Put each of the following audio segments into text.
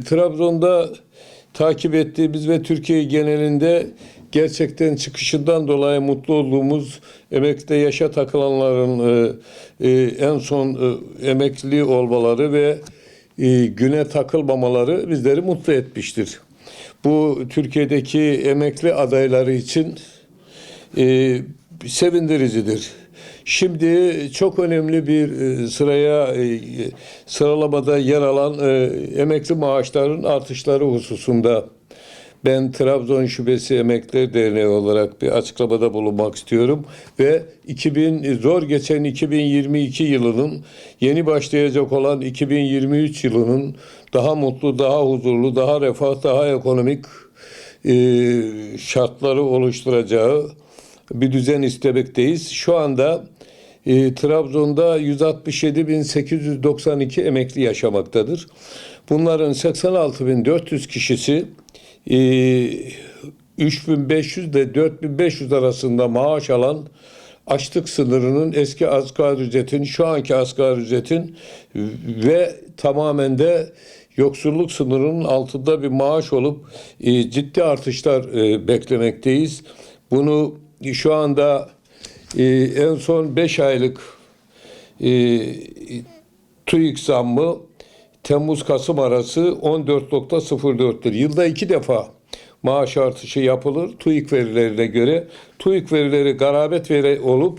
Trabzon'da takip ettiğimiz ve Türkiye genelinde gerçekten çıkışından dolayı mutlu olduğumuz emekli yaşa takılanların e, e, en son e, emekli olmaları ve e, güne takılmamaları bizleri mutlu etmiştir. Bu Türkiye'deki emekli adayları için e, sevindiricidir. Şimdi çok önemli bir e, sıraya e, sıralamada yer alan e, emekli maaşların artışları hususunda ben Trabzon Şubesi Emekliler Derneği olarak bir açıklamada bulunmak istiyorum ve 2000 zor geçen 2022 yılının yeni başlayacak olan 2023 yılının daha mutlu, daha huzurlu, daha refah, daha ekonomik e, şartları oluşturacağı bir düzen istemekteyiz. Şu anda e, Trabzon'da 167.892 emekli yaşamaktadır. Bunların 86.400 kişisi e, 3500 ile 4500 arasında maaş alan açlık sınırının eski asgari ücretin, şu anki asgari ücretin ve tamamen de yoksulluk sınırının altında bir maaş olup e, ciddi artışlar e, beklemekteyiz. Bunu şu anda e, en son 5 aylık e, TÜİK zammı Temmuz-Kasım arası 14.04'tür. Yılda iki defa maaş artışı yapılır TÜİK verilerine göre. TÜİK verileri garabet veri olup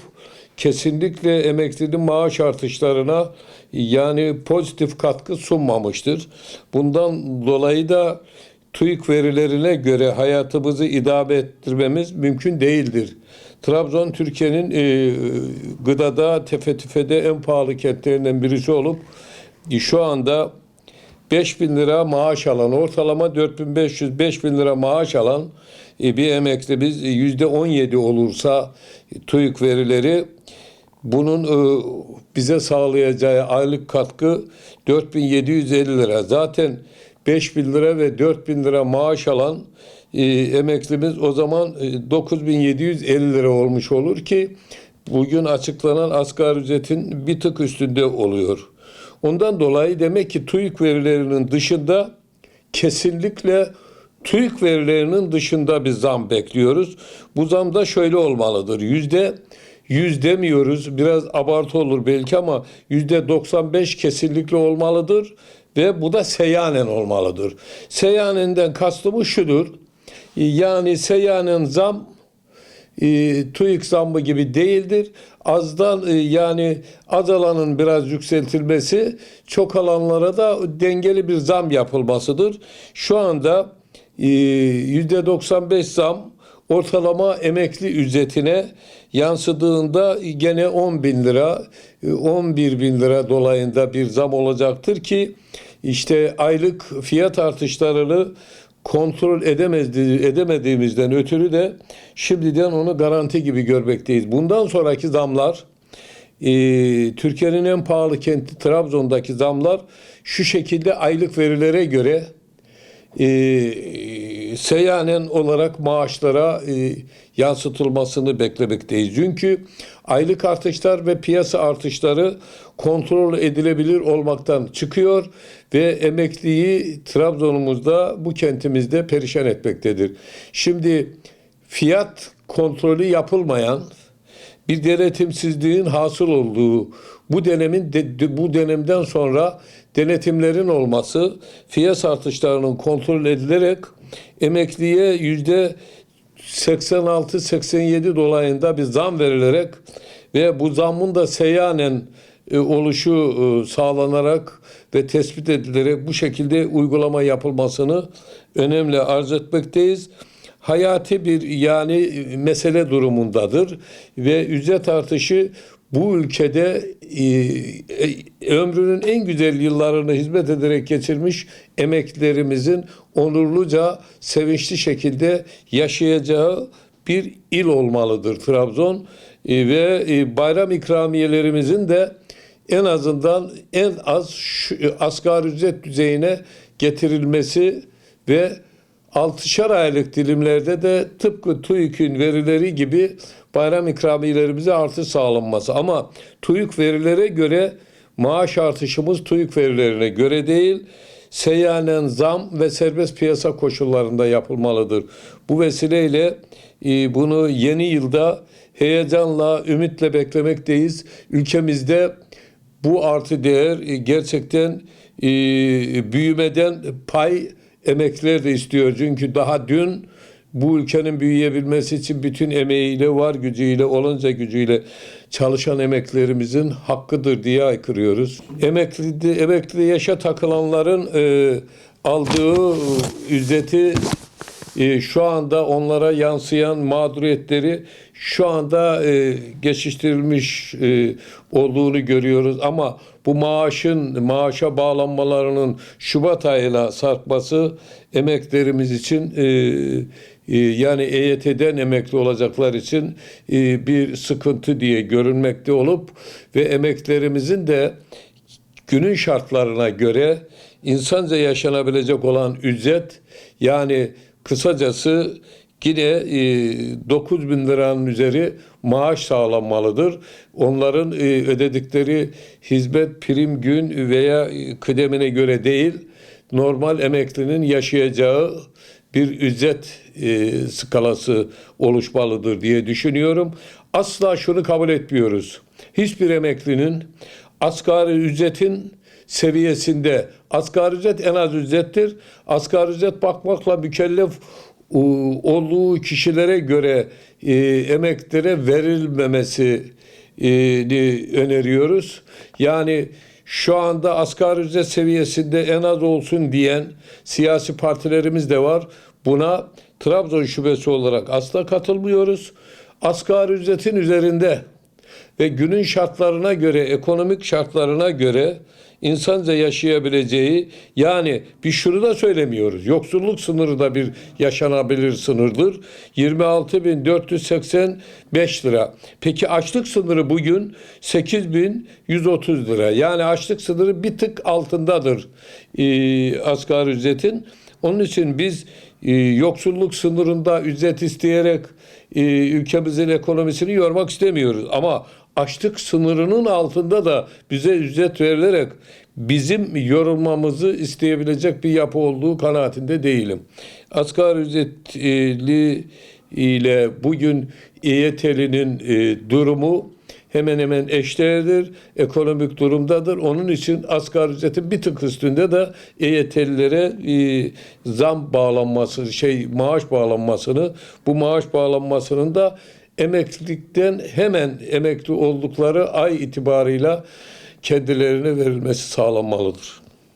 kesinlikle emeklinin maaş artışlarına yani pozitif katkı sunmamıştır. Bundan dolayı da TÜİK verilerine göre hayatımızı idame ettirmemiz mümkün değildir. Trabzon Türkiye'nin e, gıdada tefe tüfede en pahalı kentlerinden birisi olup e, şu anda 5 bin lira maaş alan ortalama 4500-5000 lira maaş alan e, bir emeklimiz yüzde 17 olursa e, TÜİK verileri bunun e, bize sağlayacağı aylık katkı 4750 lira. Zaten 5000 lira ve 4000 lira maaş alan e, emeklimiz o zaman e, 9750 lira olmuş olur ki bugün açıklanan asgari ücretin bir tık üstünde oluyor. Ondan dolayı demek ki TÜİK verilerinin dışında kesinlikle TÜİK verilerinin dışında bir zam bekliyoruz. Bu zam da şöyle olmalıdır. Yüzde yüz demiyoruz. Biraz abartı olur belki ama yüzde 95 kesinlikle olmalıdır. Ve bu da seyyanen olmalıdır. Seyyanenden kastımız şudur. Yani seyyanen zam e, TÜİK zammı gibi değildir. Azdan e, yani az alanın biraz yükseltilmesi, çok alanlara da dengeli bir zam yapılmasıdır. Şu anda e, yüzde 95 zam ortalama emekli ücretine yansıdığında gene 10 bin lira, e, 11 bin lira dolayında bir zam olacaktır ki işte aylık fiyat artışlarını kontrol edemediğimizden ötürü de şimdiden onu garanti gibi görmekteyiz. Bundan sonraki zamlar e, Türkiye'nin en pahalı kenti Trabzon'daki zamlar şu şekilde aylık verilere göre e, seyyanen olarak maaşlara e, yansıtılmasını beklemekteyiz. Çünkü aylık artışlar ve piyasa artışları kontrol edilebilir olmaktan çıkıyor ve emekliyi Trabzon'umuzda bu kentimizde perişan etmektedir. Şimdi fiyat kontrolü yapılmayan bir denetimsizliğin hasıl olduğu bu dönemin bu dönemden sonra denetimlerin olması fiyat artışlarının kontrol edilerek emekliye yüzde 86-87 dolayında bir zam verilerek ve bu zammın da seyyanen e, oluşu e, sağlanarak ve tespit edilerek bu şekilde uygulama yapılmasını önemli arz etmekteyiz. Hayati bir yani e, mesele durumundadır ve ücret artışı bu ülkede e, e, ömrünün en güzel yıllarını hizmet ederek geçirmiş emeklilerimizin onurluca, sevinçli şekilde yaşayacağı bir il olmalıdır Trabzon. E, ve e, bayram ikramiyelerimizin de en azından en az şu, e, asgari ücret düzeyine getirilmesi ve Altışar aylık dilimlerde de tıpkı TÜİK'in verileri gibi bayram ikramiyelerimize artış sağlanması. Ama TÜİK verilere göre maaş artışımız TÜİK verilerine göre değil, seyyanen zam ve serbest piyasa koşullarında yapılmalıdır. Bu vesileyle e, bunu yeni yılda heyecanla, ümitle beklemekteyiz. Ülkemizde bu artı değer e, gerçekten e, büyümeden pay emekliler istiyor. Çünkü daha dün bu ülkenin büyüyebilmesi için bütün emeğiyle, var gücüyle, olunca gücüyle çalışan emeklerimizin hakkıdır diye aykırıyoruz. Emekli, emekli yaşa takılanların e, aldığı ücreti e, şu anda onlara yansıyan mağduriyetleri şu anda e, geçiştirilmiş e, olduğunu görüyoruz ama bu maaşın maaşa bağlanmalarının Şubat ayına sarkması emeklerimiz için e, yani EYT'den emekli olacaklar için e, bir sıkıntı diye görünmekte olup ve emeklerimizin de günün şartlarına göre insanca yaşanabilecek olan ücret yani kısacası yine e, 9 bin liranın üzeri maaş sağlanmalıdır. Onların e, ödedikleri hizmet prim gün veya e, kıdemine göre değil normal emeklinin yaşayacağı bir ücret e, skalası oluşmalıdır diye düşünüyorum. Asla şunu kabul etmiyoruz. Hiçbir emeklinin asgari ücretin seviyesinde asgari ücret en az ücrettir. Asgari ücret bakmakla mükellef olduğu kişilere göre e, emeklere verilmemesi e, öneriyoruz. Yani şu anda asgari ücret seviyesinde en az olsun diyen siyasi partilerimiz de var. Buna Trabzon şubesi olarak asla katılmıyoruz. Asgari ücretin üzerinde ve günün şartlarına göre, ekonomik şartlarına göre insanca yaşayabileceği yani bir şunu da söylemiyoruz. Yoksulluk sınırı da bir yaşanabilir sınırdır. 26.485 lira. Peki açlık sınırı bugün 8.130 lira. Yani açlık sınırı bir tık altındadır e, asgari ücretin. Onun için biz e, yoksulluk sınırında ücret isteyerek e, ülkemizin ekonomisini yormak istemiyoruz. Ama açlık sınırının altında da bize ücret verilerek bizim yorulmamızı isteyebilecek bir yapı olduğu kanaatinde değilim. Asgari ücretli ile bugün EYT'linin e, durumu hemen hemen eşdeğerdir. Ekonomik durumdadır. Onun için asgari ücretin bir tık üstünde de EYT'lilere e, zam bağlanması, şey maaş bağlanmasını, bu maaş bağlanmasının da emeklilikten hemen emekli oldukları ay itibarıyla kendilerine verilmesi sağlanmalıdır.